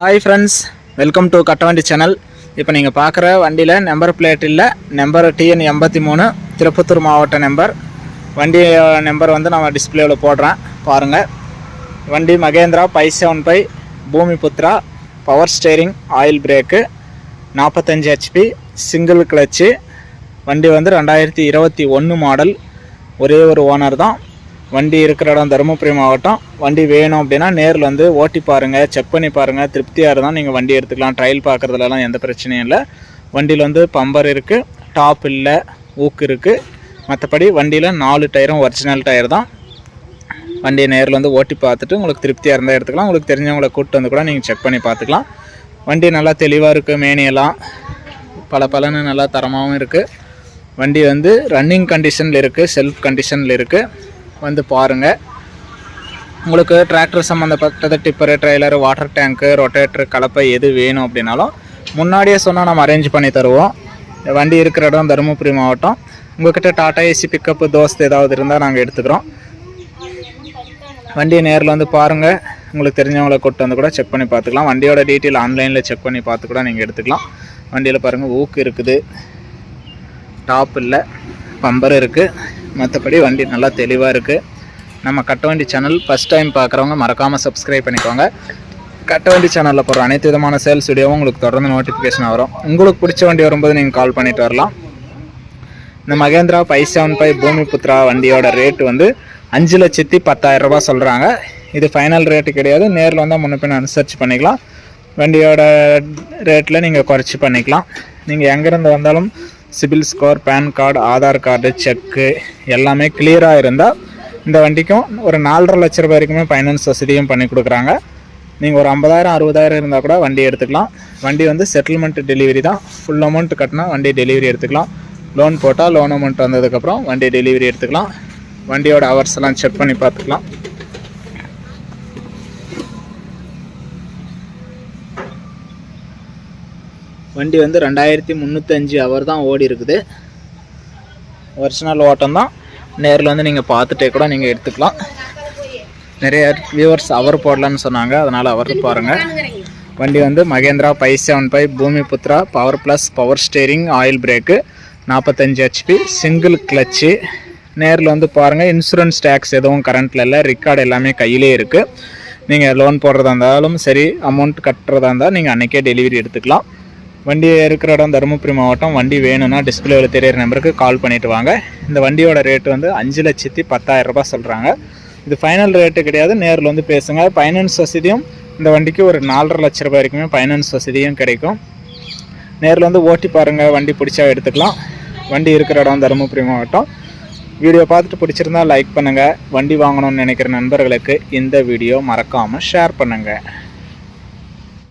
Hi friends welcome to Kattavandi channel இப்போ நீங்கள் பார்க்குற வண்டியில் நம்பர் பிளேட் இல்லை நம்பர் டிஎன் எண்பத்தி மூணு திருப்பத்தூர் மாவட்ட நம்பர் வண்டி நம்பர் வந்து நம்ம டிஸ்பிளேவில் போடுறேன் பாருங்கள் வண்டி Mahindra five seven five Bhoomi Putra power steering oil brake நாற்பத்தஞ்சு ஹெச்பி சிங்கிள் கிளச்சு வண்டி வந்து ரெண்டாயிரத்தி இருபத்தி ஒன்று மாடல் ஒரே ஒரு ஓனர் தான். வண்டி இருக்கிற இடம் தருமபுரி மாவட்டம். வண்டி வேணும் அப்படின்னா நேரில் வந்து ஓட்டி பாருங்கள் செக் பண்ணி பாருங்கள் திருப்தியாக இருந்தால் நீங்கள் வண்டி எடுத்துக்கலாம். ட்ரையல் பார்க்குறதுலலாம் எந்த பிரச்சனையும் இல்லை. வண்டியில் வந்து பம்பர் இருக்குது டாப் இல்லை ஊக்கு இருக்குது மற்றபடி வண்டியில் நாலு டயரும் ஒரிஜினல் டயர் தான். வண்டியை நேரில் வந்து ஓட்டி பார்த்துட்டு உங்களுக்கு திருப்தியாக இருந்தால் எடுத்துக்கலாம். உங்களுக்கு தெரிஞ்சவங்களை கூப்பிட்டு வந்து கூட நீங்கள் செக் பண்ணி பார்த்துக்கலாம். வண்டி நல்லா தெளிவாக இருக்குது மேனியெல்லாம் பல பலன்னு நல்லா தரமாகவும் இருக்குது வண்டி வந்து ரன்னிங் கண்டிஷனில் இருக்குது செல்ஃப் கண்டிஷனில் இருக்குது வந்து பாருங்கள் உங்களுக்கு டிராக்டர் சம்மந்தப்பட்டது tipper trailer water tank rotator கலப்பை எது வேணும் அப்படின்னாலும் முன்னாடியே சொன்னால் நம்ம அரேஞ்ச் பண்ணி தருவோம். வண்டி இருக்கிற இடம் தருமபுரி மாவட்டம். உங்கள்கிட்ட டாட்டா ஏசி பிக்கப்பு தோஸ்து ஏதாவது இருந்தால் நாங்கள் எடுத்துக்கிறோம். வண்டியை நேரில் வந்து பாருங்கள் உங்களுக்கு தெரிஞ்சவங்களை கூட்டு வந்து கூட செக் பண்ணி பார்த்துக்கலாம். வண்டியோட டீட்டெயில் ஆன்லைனில் செக் பண்ணி பார்த்து கூட நீங்கள் எடுத்துக்கலாம். வண்டியில் பாருங்கள் ஊக்கு இருக்குது. டாப் இல்லை பம்பர் இருக்குது மற்றபடி வண்டி நல்லா தெளிவாக இருக்குது நம்ம கட்டவண்டி சேனல் ஃபஸ்ட் டைம் பார்க்குறவங்க மறக்காமல் சப்ஸ்கிரைப் பண்ணிக்கோங்க. கட்டவண்டி சேனலில் போகிற அனைத்து விதமான சேல்ஸ் வீடியோவும் உங்களுக்கு தொடர்ந்து நோட்டிஃபிகேஷன் வரும். உங்களுக்கு பிடிச்ச வண்டி வரும்போது நீங்கள் கால் பண்ணிட்டு வரலாம். இந்த மகேந்திரா பை செவன் ஃபைவ் பூமி புத்ரா வண்டியோட ரேட் வந்து அஞ்சு லட்சத்தி பத்தாயிரம் ரூபா சொல்கிறாங்க இது ஃபைனல் ரேட்டு கிடையாது. நேரில் வந்தால் முன்னப்பின் பின்ன அனுசரிச்சு பண்ணிக்கலாம். வண்டியோட ரேட்டில் நீங்கள் குறைச்சி பண்ணிக்கலாம். நீங்கள் எங்கேருந்து வந்தாலும் CIBIL score PAN card Aadhaar card cheque எல்லாமே கிளியராக இருந்தால் இந்த வண்டிக்கும் ஒரு நாலரை லட்ச ரூபாய் வரைக்குமே ஃபைனான்ஸ் வசதியும் பண்ணி கொடுக்குறாங்க. நீங்கள் ஒரு ஐம்பதாயிரம் அறுபதாயிரம் இருந்தால் கூட வண்டி எடுத்துக்கலாம். வண்டி வந்து செட்டில்மெண்ட் டெலிவரி தான். ஃபுல் அமௌண்ட் கட்டினா வண்டி டெலிவரி எடுத்துக்கலாம். லோன் போட்டால் லோன் அமௌண்ட் வந்ததுக்கப்புறம் வண்டி டெலிவரி எடுத்துக்கலாம். வண்டியோட ஹவர்ஸ் எல்லாம் செக் பண்ணி பார்த்துக்கலாம். வண்டி வந்து ரெண்டாயிரத்தி முந்நூற்றஞ்சு ஹவர் தான் ஓடி இருக்குது. ஒரிஜினல் ஓட்டம் தான். நேரில் வந்து நீங்கள் பார்த்துட்டே கூட நீங்கள் எடுத்துக்கலாம். நிறைய வியூவர்ஸ் அவர் போடலான்னு சொன்னாங்க. அதனால் அவர் பாருங்கள் வண்டி வந்து Mahindra five seven five Bhoomi Putra power plus power steering oil brake நாற்பத்தஞ்சு ஹெச்பி சிங்கிள் கிளச்சு நேரில் வந்து பாருங்கள் இன்சூரன்ஸ் டேக்ஸ் எதுவும் கரண்ட்டில் இல்லை. ரெக்கார்டு எல்லாமே கையிலே இருக்குது நீங்கள் லோன் போடுறதா இருந்தாலும் சரி அமௌண்ட் கட்டுறதா இருந்தால் நீங்கள் அன்றைக்கே டெலிவரி எடுத்துக்கலாம். வண்டி இருக்கிற இடம் தருமபுரி மாவட்டம். வண்டி வேணும்னா டிஸ்பிளேவில் தெரியிற நம்பருக்கு கால் பண்ணிட்டு வாங்க. இந்த வண்டியோட ரேட்டு வந்து அஞ்சு லட்சத்தி பத்தாயிரம் ரூபாய் சொல்கிறாங்க இது ஃபைனல் ரேட்டு கிடையாது நேரில் வந்து பேசுங்க. ஃபைனான்ஸ் வசதியும் இந்த வண்டிக்கு ஒரு நாலரை லட்ச ரூபாய் வரைக்குமே ஃபைனான்ஸ் வசதியும் கிடைக்கும். நேரில் வந்து ஓட்டி பாருங்கள் வண்டி பிடிச்சா எடுத்துக்கலாம். வண்டி இருக்கிற இடம் தருமபுரி மாவட்டம். வீடியோ பார்த்துட்டு பிடிச்சிருந்தா லைக் பண்ணுங்கள் வண்டி வாங்கணும்னு நினைக்கிற நண்பர்களுக்கு இந்த வீடியோ மறக்காமல் ஷேர் பண்ணுங்கள்